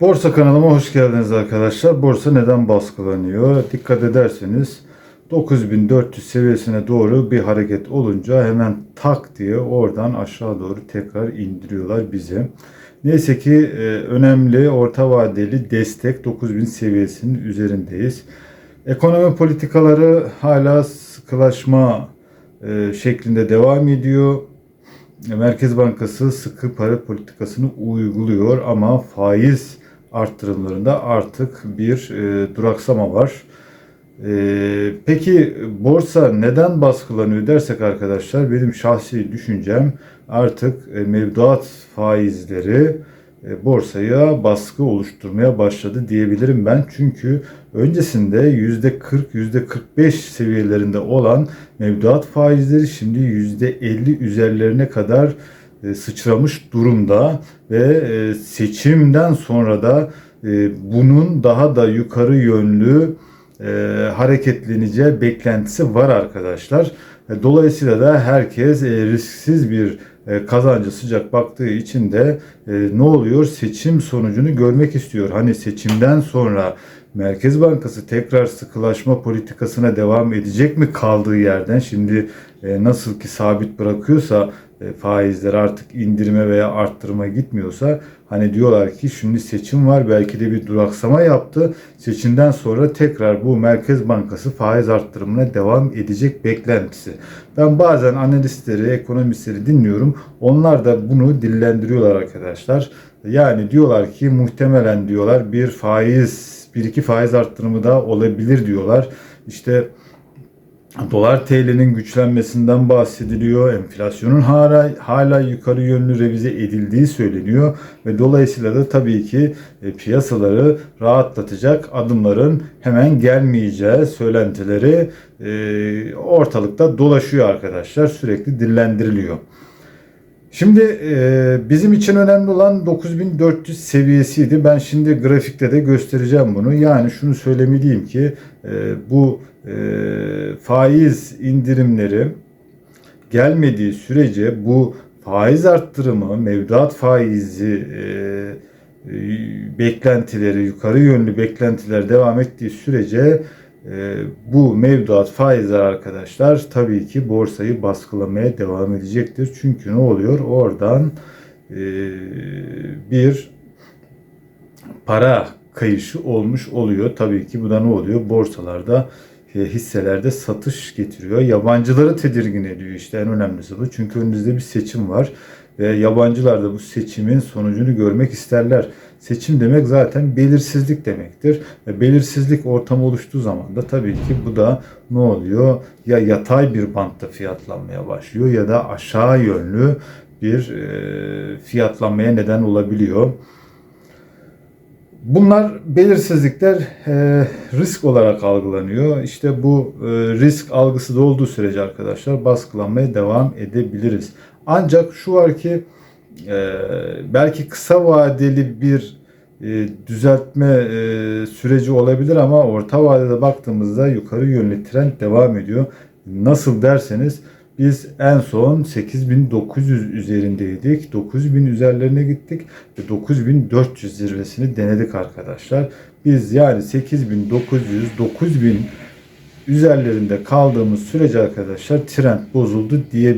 Borsa kanalıma hoş geldiniz arkadaşlar. Borsa neden baskılanıyor? Dikkat ederseniz 9400 seviyesine doğru bir hareket olunca hemen tak diye oradan aşağı doğru tekrar indiriyorlar bizi. Neyse ki e, önemli orta vadeli destek 9000 seviyesinin üzerindeyiz. Ekonomi politikaları hala sıkılaşma e, şeklinde devam ediyor. Merkez Bankası sıkı para politikasını uyguluyor ama faiz arttırımlarında artık bir e, duraksama var. E, peki borsa neden baskılanıyor dersek arkadaşlar benim şahsi düşüncem artık e, mevduat faizleri e, borsaya baskı oluşturmaya başladı diyebilirim ben. Çünkü öncesinde %40, %45 seviyelerinde olan mevduat faizleri şimdi %50 üzerlerine kadar sıçramış durumda ve e, seçimden sonra da e, bunun daha da yukarı yönlü hareketleneceği beklentisi var arkadaşlar. Dolayısıyla da herkes risksiz bir kazancı sıcak baktığı için de ne oluyor? Seçim sonucunu görmek istiyor. Hani seçimden sonra Merkez Bankası tekrar sıkılaşma politikasına devam edecek mi kaldığı yerden? Şimdi nasıl ki sabit bırakıyorsa e, faizler artık indirime veya arttırma gitmiyorsa hani diyorlar ki şimdi seçim var belki de bir duraksama yaptı. Seçimden sonra tekrar bu Merkez Bankası faiz arttırımına devam edecek beklentisi. Ben bazen analistleri, ekonomistleri dinliyorum. Onlar da bunu dillendiriyorlar arkadaşlar. Yani diyorlar ki muhtemelen diyorlar bir faiz, bir iki faiz arttırımı da olabilir diyorlar. İşte Dolar TL'nin güçlenmesinden bahsediliyor. Enflasyonun hala, hala yukarı yönlü revize edildiği söyleniyor ve dolayısıyla da tabii ki e, piyasaları rahatlatacak adımların hemen gelmeyeceği söylentileri e, ortalıkta dolaşıyor arkadaşlar. Sürekli dillendiriliyor. Şimdi e, bizim için önemli olan 9400 seviyesiydi. Ben şimdi grafikte de göstereceğim bunu. Yani şunu söylemeliyim ki e, bu e, faiz indirimleri gelmediği sürece bu faiz arttırımı, mevduat faizi e, e, beklentileri, yukarı yönlü beklentiler devam ettiği sürece e, bu mevduat faizler arkadaşlar tabii ki borsayı baskılamaya devam edecektir. Çünkü ne oluyor? Oradan e, bir para kayışı olmuş oluyor. Tabii ki bu da ne oluyor? Borsalarda hisselerde satış getiriyor. Yabancıları tedirgin ediyor işte en önemlisi bu. Çünkü önünüzde bir seçim var ve yabancılar da bu seçimin sonucunu görmek isterler. Seçim demek zaten belirsizlik demektir. Ve belirsizlik ortamı oluştuğu zaman da tabii ki bu da ne oluyor? Ya yatay bir bantta fiyatlanmaya başlıyor ya da aşağı yönlü bir e, fiyatlanmaya neden olabiliyor. Bunlar belirsizlikler e, risk olarak algılanıyor. İşte bu e, risk algısı da olduğu sürece arkadaşlar baskılanmaya devam edebiliriz. Ancak şu var ki e, belki kısa vadeli bir e, düzeltme e, süreci olabilir ama orta vadede baktığımızda yukarı yönlü trend devam ediyor. Nasıl derseniz biz en son 8900 üzerindeydik. 9000 üzerlerine gittik ve 9400 zirvesini denedik arkadaşlar. Biz yani 8900 9000 üzerlerinde kaldığımız sürece arkadaşlar trend bozuldu diye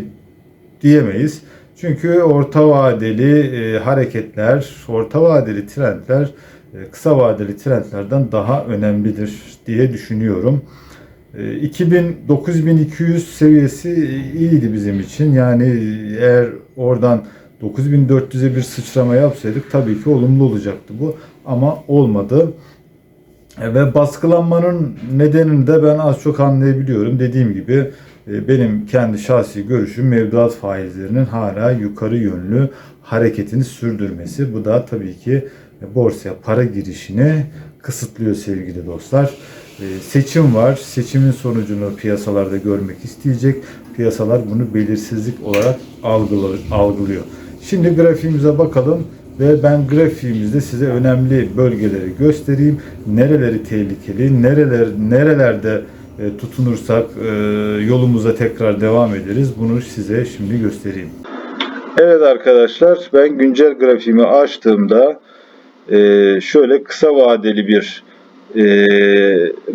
diyemeyiz. Çünkü orta vadeli e, hareketler, orta vadeli trendler e, kısa vadeli trendlerden daha önemlidir diye düşünüyorum. 2000 9200 seviyesi iyiydi bizim için. Yani eğer oradan 9400'e bir sıçrama yapsaydık tabii ki olumlu olacaktı bu ama olmadı. E, ve baskılanmanın nedenini de ben az çok anlayabiliyorum. Dediğim gibi e, benim kendi şahsi görüşüm mevduat faizlerinin hala yukarı yönlü hareketini sürdürmesi. Bu da tabii ki borsaya para girişini kısıtlıyor sevgili dostlar. E, seçim var. Seçimin sonucunu piyasalarda görmek isteyecek. Piyasalar bunu belirsizlik olarak algılıyor. Şimdi grafiğimize bakalım ve ben grafiğimizde size önemli bölgeleri göstereyim. Nereleri tehlikeli, nereler nerelerde e, tutunursak e, yolumuza tekrar devam ederiz. Bunu size şimdi göstereyim. Evet arkadaşlar ben güncel grafiğimi açtığımda Ee, şöyle kısa vadeli bir e,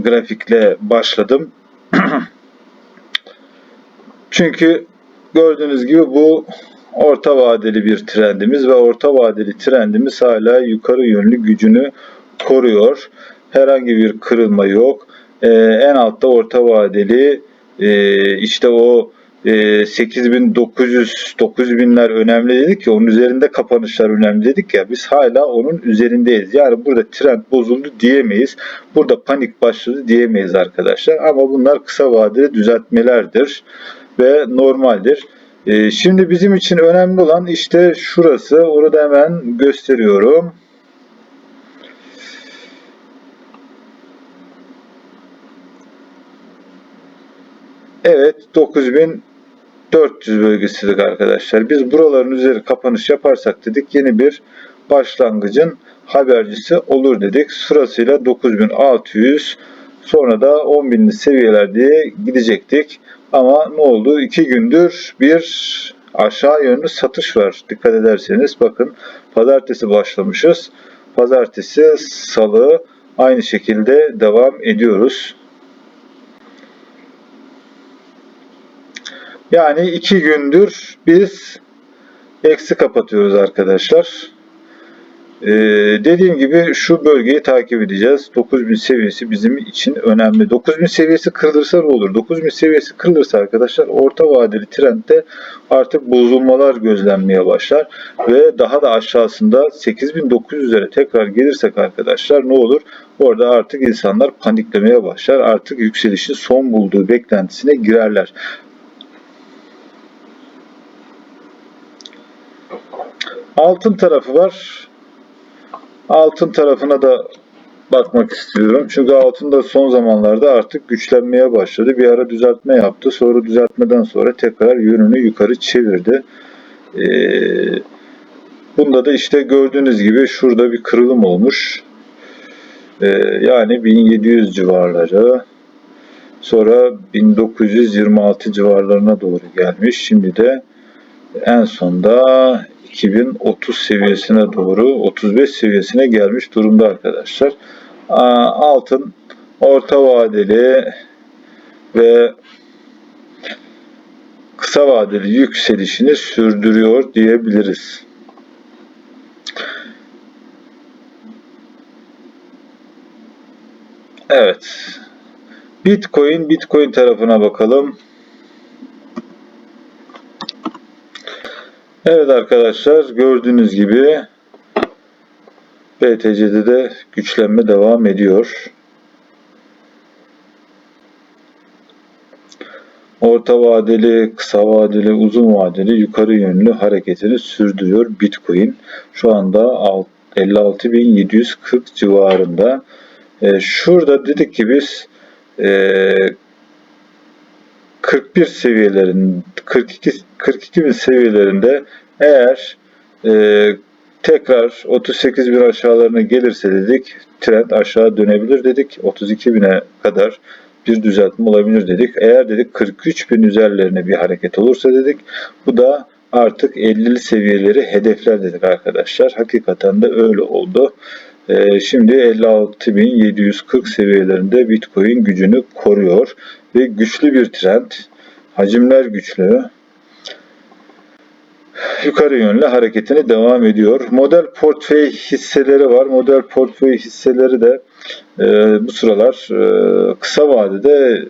grafikle başladım. Çünkü gördüğünüz gibi bu orta vadeli bir trendimiz ve orta vadeli trendimiz hala yukarı yönlü gücünü koruyor. Herhangi bir kırılma yok. Ee, en altta orta vadeli e, işte o e, 8900 9000'ler önemli dedik ya onun üzerinde kapanışlar önemli dedik ya biz hala onun üzerindeyiz. Yani burada trend bozuldu diyemeyiz. Burada panik başladı diyemeyiz arkadaşlar. Ama bunlar kısa vadeli düzeltmelerdir ve normaldir. E, şimdi bizim için önemli olan işte şurası. Orada hemen gösteriyorum. Evet 9400 bölgesidik arkadaşlar. Biz buraların üzeri kapanış yaparsak dedik yeni bir başlangıcın habercisi olur dedik. Sırasıyla 9600 sonra da 10.000'li seviyeler diye gidecektik. Ama ne oldu? 2 gündür bir aşağı yönlü satış var. Dikkat ederseniz bakın pazartesi başlamışız. Pazartesi, salı aynı şekilde devam ediyoruz. Yani iki gündür biz eksi kapatıyoruz arkadaşlar. Ee, dediğim gibi şu bölgeyi takip edeceğiz. 9000 seviyesi bizim için önemli. 9000 seviyesi kırılırsa ne olur? 9000 seviyesi kırılırsa arkadaşlar orta vadeli trendde artık bozulmalar gözlenmeye başlar. Ve daha da aşağısında 8900'lere tekrar gelirsek arkadaşlar ne olur? Orada artık insanlar paniklemeye başlar. Artık yükselişin son bulduğu beklentisine girerler. Altın tarafı var. Altın tarafına da bakmak istiyorum. Çünkü altın da son zamanlarda artık güçlenmeye başladı. Bir ara düzeltme yaptı. Sonra düzeltmeden sonra tekrar yönünü yukarı çevirdi. Ee, bunda da işte gördüğünüz gibi şurada bir kırılım olmuş. Ee, yani 1700 civarları. Sonra 1926 civarlarına doğru gelmiş. Şimdi de en sonda 2030 seviyesine doğru 35 seviyesine gelmiş durumda arkadaşlar. Altın orta vadeli ve kısa vadeli yükselişini sürdürüyor diyebiliriz. Evet. Bitcoin, Bitcoin tarafına bakalım. Evet arkadaşlar gördüğünüz gibi BTC'de de güçlenme devam ediyor. Orta vadeli, kısa vadeli, uzun vadeli yukarı yönlü hareketini sürdürüyor Bitcoin. Şu anda 56.740 civarında. E, şurada dedik ki biz e, 41 seviyelerin 42 42 bin seviyelerinde eğer e, tekrar 38 bin aşağılarına gelirse dedik trend aşağı dönebilir dedik 32 bine kadar bir düzeltme olabilir dedik. Eğer dedik 43 bin üzerlerine bir hareket olursa dedik bu da artık 50'li seviyeleri hedefler dedik arkadaşlar. Hakikaten de öyle oldu. Ee, şimdi 56.740 seviyelerinde Bitcoin gücünü koruyor ve güçlü bir trend. Hacimler güçlü. Yukarı yönlü hareketini devam ediyor. Model portföy hisseleri var. Model portföy hisseleri de e, bu sıralar e, kısa vadede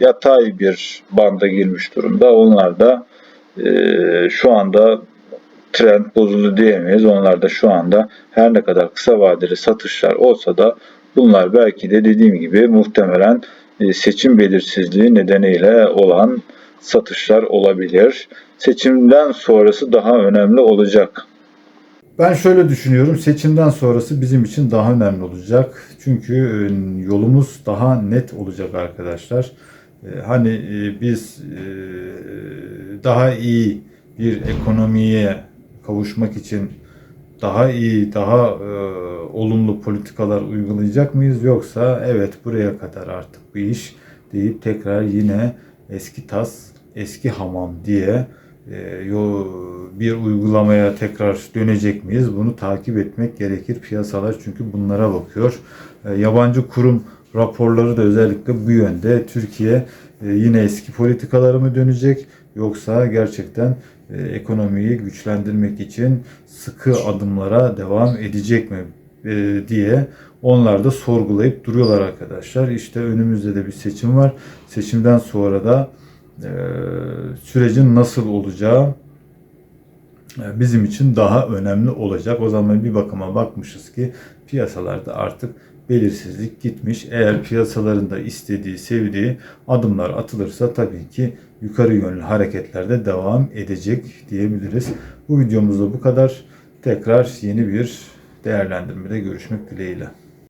yatay bir banda girmiş durumda. Onlar da e, şu anda trend bozuldu diyemeyiz. Onlar da şu anda her ne kadar kısa vadeli satışlar olsa da bunlar belki de dediğim gibi muhtemelen e, seçim belirsizliği nedeniyle olan satışlar olabilir. Seçimden sonrası daha önemli olacak. Ben şöyle düşünüyorum. Seçimden sonrası bizim için daha önemli olacak. Çünkü e, yolumuz daha net olacak arkadaşlar. E, hani biz daha iyi bir ekonomiye kavuşmak için daha iyi, daha e, olumlu politikalar uygulayacak mıyız? Yoksa evet buraya kadar artık bu iş deyip tekrar yine eski tas, eski hamam diye e, bir uygulamaya tekrar dönecek miyiz? Bunu takip etmek gerekir. Piyasalar çünkü bunlara bakıyor. E, yabancı kurum raporları da özellikle bu yönde. Türkiye yine eski politikalara mı dönecek yoksa gerçekten e, ekonomiyi güçlendirmek için sıkı adımlara devam edecek mi e, diye onlar da sorgulayıp duruyorlar arkadaşlar. İşte önümüzde de bir seçim var. Seçimden sonra da e, sürecin nasıl olacağı bizim için daha önemli olacak. O zaman bir bakıma bakmışız ki piyasalarda artık belirsizlik gitmiş. Eğer piyasaların da istediği, sevdiği adımlar atılırsa tabii ki yukarı yönlü hareketlerde devam edecek diyebiliriz. Bu videomuzda bu kadar. Tekrar yeni bir değerlendirmede görüşmek dileğiyle.